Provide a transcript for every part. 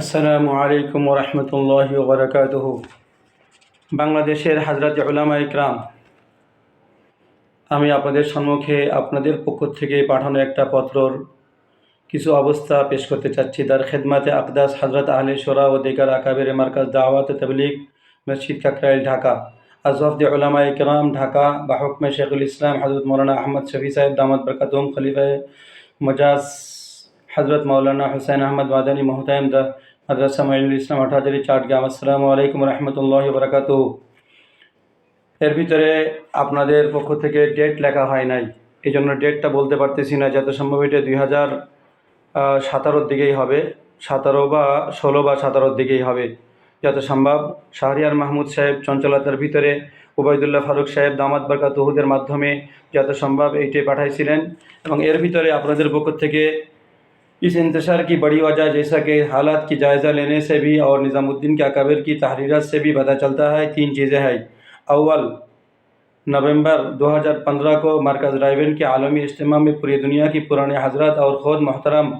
আসসালামু আলাইকুম রহমতুল্লাহ বরকাতহ। বাংলাদেশের হাজরত উলামা ইকরাম, আমি আপনাদের সম্মুখে আপনাদের পক্ষ থেকে পাঠানো একটা পত্রর কিছু অবস্থা পেশ করতে চাচ্ছি। দার খেদমাতে আকদাস হজরত আহলে সোরা ও দেগার আকাবের মার্কাজ দাওয়াত তবলিগ মসজিদ কাকরাইল, ঢাকা। আজফদ উলামা ইকরাম, ঢাকা বা হুকমে শেখুল ইসলাম হজরত মৌলানা আহমদ শফি সাহেব দামদ বরকাতুম খলিফা মজাজ হজরত মৌলানা হুসैन আহমদ মাদানী মোহতাইম দা মাদ্রাসা মাইনুল ইসলাম আঠাজারি চাটগ্রাম আসসালামু আলাইকুম রহমতুল্লাহ বরকাত এর ভিতরে আপনাদের পক্ষ থেকে ডেট লেখা হয় নাই এই জন্য ডেটটা বলতে পারতেছি না, যত সম্ভব এটা দুই হাজার সাতারোর দিকেই হবে, সাতারো বা ষোলো বা সাতারোর দিকেই হবে। যত সম্ভব শাহরিয়ার মাহমুদ সাহেব চঞ্চলতার ভিতরে ওবায়দুল্লাহ ফারুক সাহেব দামাত বারকাত তহুদের মাধ্যমে যত সম্ভব এইটাই পাঠাইছিলেন। এবং এর ভিতরে আপনাদের পক্ষ থেকে اس انتشار کی بڑی وجہ جیسا کہ حالات کی جائزہ لینے سے بھی اور نظام الدین کے اکابر کی تحریرات سے بھی پتہ چلتا ہے، تین چیزیں ہیں۔ اول، نومبر دو ہزار پندرہ کو مرکز رائیون کے عالمی اجتماع میں پوری دنیا کی پرانے حضرات اور خود محترم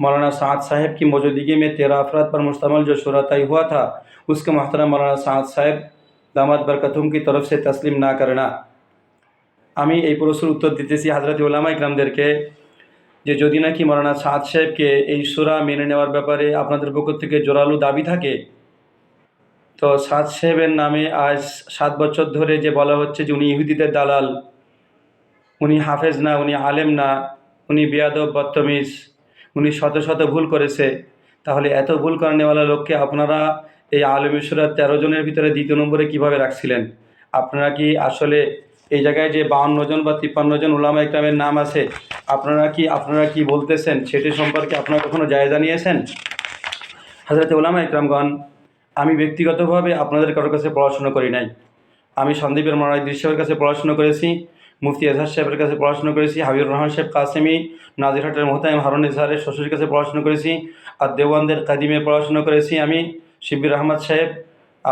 مولانا سعد صاحب کی موجودگی میں تیرہ افراد پر مشتمل جو شعرا طے ہوا تھا، اس کا محترم مولانا سعد صاحب دامات برکتوں کی طرف سے تسلیم نہ کرنا۔ আমি এই سی حضرت علامہ اکرام دیر کے যে যদি নাকি মৌলানা সাদ সাহেবকে এই সুরা মেনে নেওয়ার ব্যাপারে আপনাদের পক্ষ থেকে জোরালো দাবি থাকে, তো সাদ সাহেবের নামে আজ সাত বছর ধরে যে বলা হচ্ছে যে উনি ইহুদিদের দালাল, উনি হাফেজ না, উনি আলেম না, উনি বেয়াদব, বদতমিজ, উনি শত শত ভুল করেছে, তাহলে এত ভুল করেনেওয়ালা লোককে আপনারা এই আলমেশ্বরার তেরো জনের ভিতরে দ্বিতীয় নম্বরে কীভাবে রাখছিলেন? আপনারা কি আসলে এই জায়গায় যে বাউন্ন জন বা তিপ্পান্ন জন উলামা ইকরামের নাম আছে, আপনারা কি আপনারা কি বলতেছেন সেটি সম্পর্কে আপনারা কখনো জায়গা নিয়েছেন হাজরত উলামা ইকরামগণ আমি ব্যক্তিগতভাবে আপনাদের কারোর কাছে পড়াশুনো করি নাই। আমি সন্দীপের মরাই দৃশ্যের কাছে পড়াশুনো করেছি, মুফতি এজহার সাহেবের কাছে পড়াশুনো করেছি, হাবিবুর রহমান সাহেব কাসেমি, নাজিরহাটের মোহতাইম হারুন ইজহারের শ্বশুরের কাছে পড়াশুনো করেছি, আর দেওয়ানদের কাদিমে পড়াশুনো করেছি আমি শিবির আহমদ সাহেব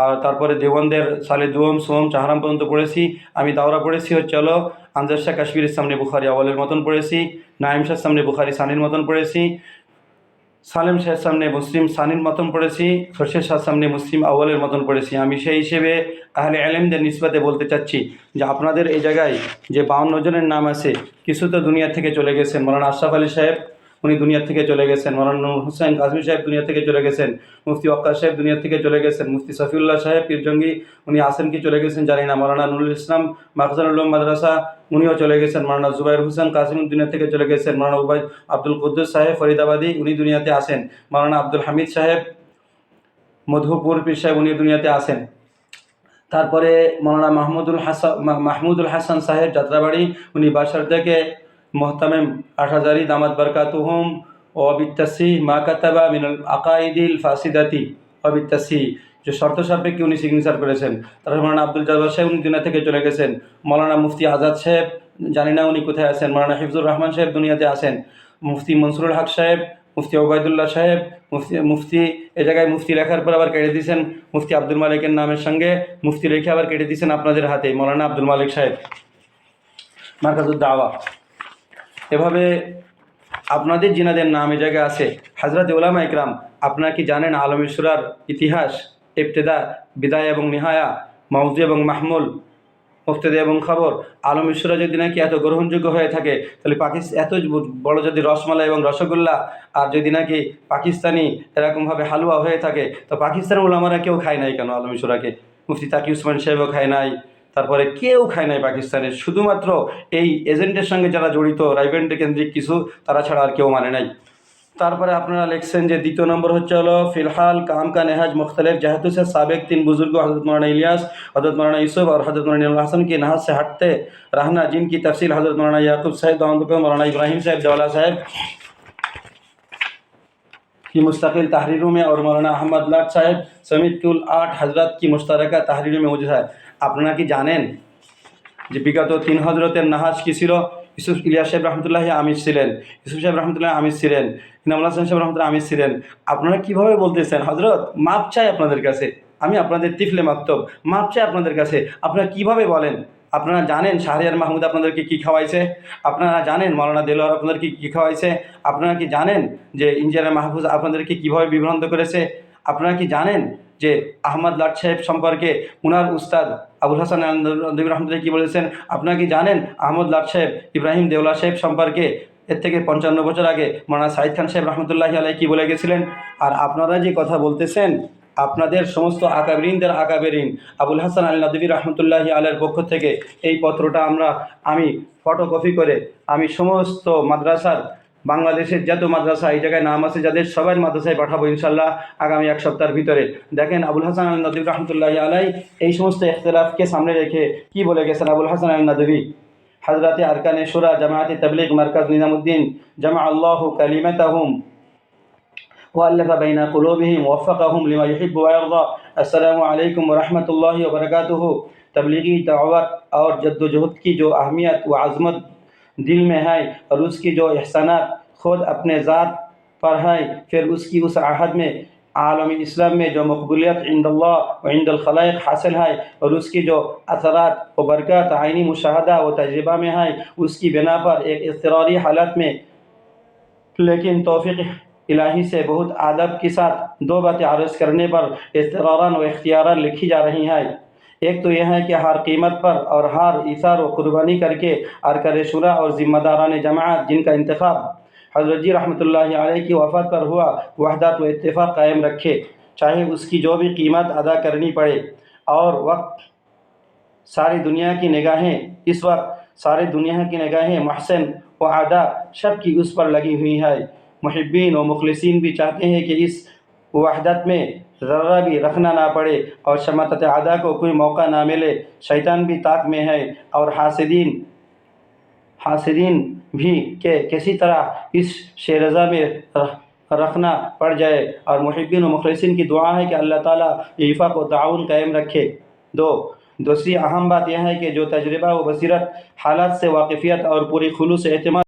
আর তারপরে দেওয়ানদের সালে দুয়ম সোম চাহারাম পর্যন্ত পড়েছি। আমি দাওরা পড়েছি, হচ্ছে হলো আনজার শাহ কাশ্মীরের সামনে বুখারি আওয়ালের মতন পড়েছি। নাইম শাহ সামনে বুখারি সানির মতন পড়েছি। সালেম শাহের সামনে মুসলিম সানির মতন পড়েছি। খরশেদ শাহ সামনে মুসলিম আওয়ালের মতন পড়েছি। আমি সেই হিসেবে আহলে আলেমদের নিসবাতে বলতে চাচ্ছি যে আপনাদের এই জায়গায় যে বাউন্ন জনের নাম আছে, কিছু তো দুনিয়া থেকে চলে গেছেন। মৌলানা আশরাফ আলী সাহেব উনি দুনিয়া থেকে চলে গেছেন। মৌলানা হোসেন কাজমি সাহেব দুনিয়া থেকে চলে গেছেন। মুফতি ওয়াক্কার সাহেব দুনিয়া থেকে চলে গেছেন। মুফতি সফিউল্লাহ সাহেব, পীরজঙ্গি, উনি আসেন কি চলে গেছেন জানি না। মৌলানা নুরুল ইসলাম মাহজানুল্লাহ মাদ্রাসা, উনিও চলে গেছেন। মৌলানা জুবাইর হোসেন কাসিম দুনিয়া থেকে চলে গেছেন। মৌলানা উবাই আব্দুল কুদ্দুস সাহেব ফরিদাবাদী, উনি দুনিয়াতে আসেন। মৌলানা আব্দুল হামিদ সাহেব, মধুপুর পীর সাহেব, উনি দুনিয়াতে আসেন। তারপরে মৌলানা মাহমুদুল হাসান মাহমুদুল হাসান সাহেব, যাত্রাবাড়ি, উনি বাসার থেকে মোহতামেম আঠাজারি দামাত বরকাতুহুম ও অবিত্তাসি মা কাতাবা মিনাল আকাইদিল ফাসিদাতি অবিত্তাসি যে শর্ত সাপেক্ষে উনি সিগনেচার করেছেন তারপর মৌলানা আব্দুল জব্বার সাহেব উনি দুনিয়া থেকে চলে গেছেন মৌলানা মুফতি আজাদ সাহেব জানি না উনি কোথায় আছেন মৌলানা হিফজুর রহমান সাহেব দুনিয়াতে আসেন মুফতি মনসুরুল হক সাহেব মুফতি ওবায়দুল্লাহ সাহেব মুফতি মুফতি এ জায়গায় মুফতি লেখার পর আবার কেটে দিয়েছেন মুফতি আব্দুল মালিকের নামের সঙ্গে মুফতি রেখে আবার কেটে দিয়েছেন আপনাদের হাতে মৌলানা আব্দুল মালিক সাহেব মার্কাজুদ দাওয়া এভাবে আপনাদের জিনাদের নাম এ জায়গায় আছে। হাজরত উলামা ইকরাম আপনারা কি জানেন আলমেশ্বরার ইতিহাস, ইবতেদা, বিদায় এবং নিহায়া মৌজু এবং মাহমুল, মুফতেদা এবং খবর? আলম আলমেশ্বরা যদি নাকি এত গ্রহণযোগ্য হয়ে থাকে, তাহলে পাকিস্তান এত বড় যদি রসমালাই এবং রসগোল্লা, আর যদি নাকি পাকিস্তানি এরকমভাবে হালুয়া হয়ে থাকে, তো পাকিস্তানের ওলামারা কেউ খায় নাই কেন আলমেশ্বরাকে মুফতি তাকি উসমান সাহেবও খায় নাই। তারপরে কেউ খায় নাই পাকিস্তানের শুধুমাত্র এই এজেন্টের সঙ্গে যারা জড়িত রাইভেন্ট কেন্দ্রিক কিছু তারা ছাড়া আর কেউ মানে নাই তারপরে আপনারা লিখছেন যে দ্বিতীয় নম্বর হচ্ছে হলো ফিলহাল কাম কা নেহাজ मुख्तलिफ जहतु से सबक तीन बुजुर्गों हज़रत मौलाना इलियास हज़रत मौलाना यूसुफ और हज़रत मौलाना हसन की नहज से हटते रहना जिनकी तफसील हज़रत मौलाना याकूब साहब दामद मौलाना इब्राहिम साहब दौला साहब की मुस्तकिल तहरीरों में और मौलाना अहमद लाट साहब समेत कुल आठ हजरत की मुश्तरका तहरीरों में मौजूद है আপনারা কি জানেন যে বিগত তিন হজরতের নাহাজ কী ছিল? ইউসুফ ইলিয়াস সাহেব রহমতুল্লাহ আমির ছিলেন। ইউসুফ সাহেব রহমতুল্লাহ আমির ছিলেন। ইনামুল হাসান সাহেব রহমতুল্লাহ আমির ছিলেন। আপনারা কীভাবে বলতেছেন, হজরত, মাপ চাই আপনাদের কাছে। আমি আপনাদের তিফলে মাকতব মাপ চাই আপনাদের কাছে। আপনারা কীভাবে বলেন? আপনারা জানেন শাহরিয়ার মাহমুদ আপনাদেরকে কী খাওয়াইছে? আপনারা জানেন মৌলানা দেলোয়ার আপনাদেরকে কী খাওয়াইছে? আপনারা কি জানেন যে ইঞ্জিনিয়ার মাহফুজ আপনাদেরকে কীভাবে বিভ্রান্ত করেছে? আপনারা কি জানেন যে আহমদ লাট সাহেব সম্পর্কে উনার উস্তাদ আবুল হাসান নদী রহমতুল্লাহ কী বলেছেন? আপনারা কি জানেন আহমদ লাট সাহেব, ইব্রাহিম দেওলা সাহেব সম্পর্কে? এর থেকে পঞ্চান্ন বছর আগে মৌলানা সাইদ খান সাহেব রহমতুল্লাহি আলাই কী বলে গেছিলেন? আর আপনারা যে কথা বলতেছেন, আপনাদের সমস্ত আকাবেরিনদের আকাবেরিন আবুল হাসান আল নদী রহমতুল্লাহি আলের পক্ষ থেকে এই পত্রটা আমরা, আমি ফটোকপি করে, আমি সমস্ত মাদ্রাসার বাংলাদেশের যত মাদ্রাসা এই জায়গায় নাম আছে যাদের সবাই মাদ্রাসায় পাঠাবো ইনশাল্লাহ আগামী এক সপ্তাহের ভিতরে দেখেন আবুল হাসান আল নদী রহমতুল্লাহি আলাই এই সমস্ত ইখতলাফকে সামনে রেখে কি বলে গেছেন আবুল হাসান আল নদী حضرت أركان شورى جماعة تبلیغ مرکز نظام الدین جمع الله كلمتهم وألف بين قلوبهم ووفقهم لما يحب ويرضى السلام عليكم ورحمة الله وبركاته دل میں ہے اور اس کی جو احسانات خود اپنے ذات پر ہیں، پھر اس کی اس عہد میں، عالم اسلام میں جو مقبولیت عند اللہ و عند الخلائق حاصل ہے اور اس کی جو اثرات و برکات آئینی مشاہدہ و تجربہ میں ہے، اس کی بنا پر ایک اضطراری حالت میں۔ لیکن توفیق الہی سے بہت ادب کے ساتھ دو باتیں عرض کرنے پر اضطراراً و اختیاراً لکھی جا رہی ہیں۔ ایک تو یہ ہے کہ ہر قیمت پر اور ہر اثار و قربانی کر کے ارکر شورا اور ذمہ داران جماعت جن کا انتخاب حضرت جی رحمۃ اللہ علیہ کی وفات پر ہوا، وحدت و اتفاق قائم رکھے، چاہے اس کی جو بھی قیمت ادا کرنی پڑے۔ اور وقت، ساری دنیا کی نگاہیں، اس وقت ساری دنیا کی نگاہیں محسن و ادا شب کی اس پر لگی ہوئی ہے محبین و مخلصین بھی چاہتے ہیں کہ اس وحدت میں ذرہ بھی رکھنا نہ پڑے اور شماتت ادا کو کوئی موقع نہ ملے۔ شیطان بھی طاق میں ہے اور حاسدین حاسدین بھی کہ کسی طرح اس شیرزہ میں رکھنا پڑ جائے۔ اور محبین و مخلصین کی دعا ہے کہ اللہ تعالیٰ عیفا کو تعاون قائم رکھے۔ دو، دوسری اہم بات یہ ہے کہ جو تجربہ و بصیرت حالات سے واقفیت اور پوری خلوص اعتماد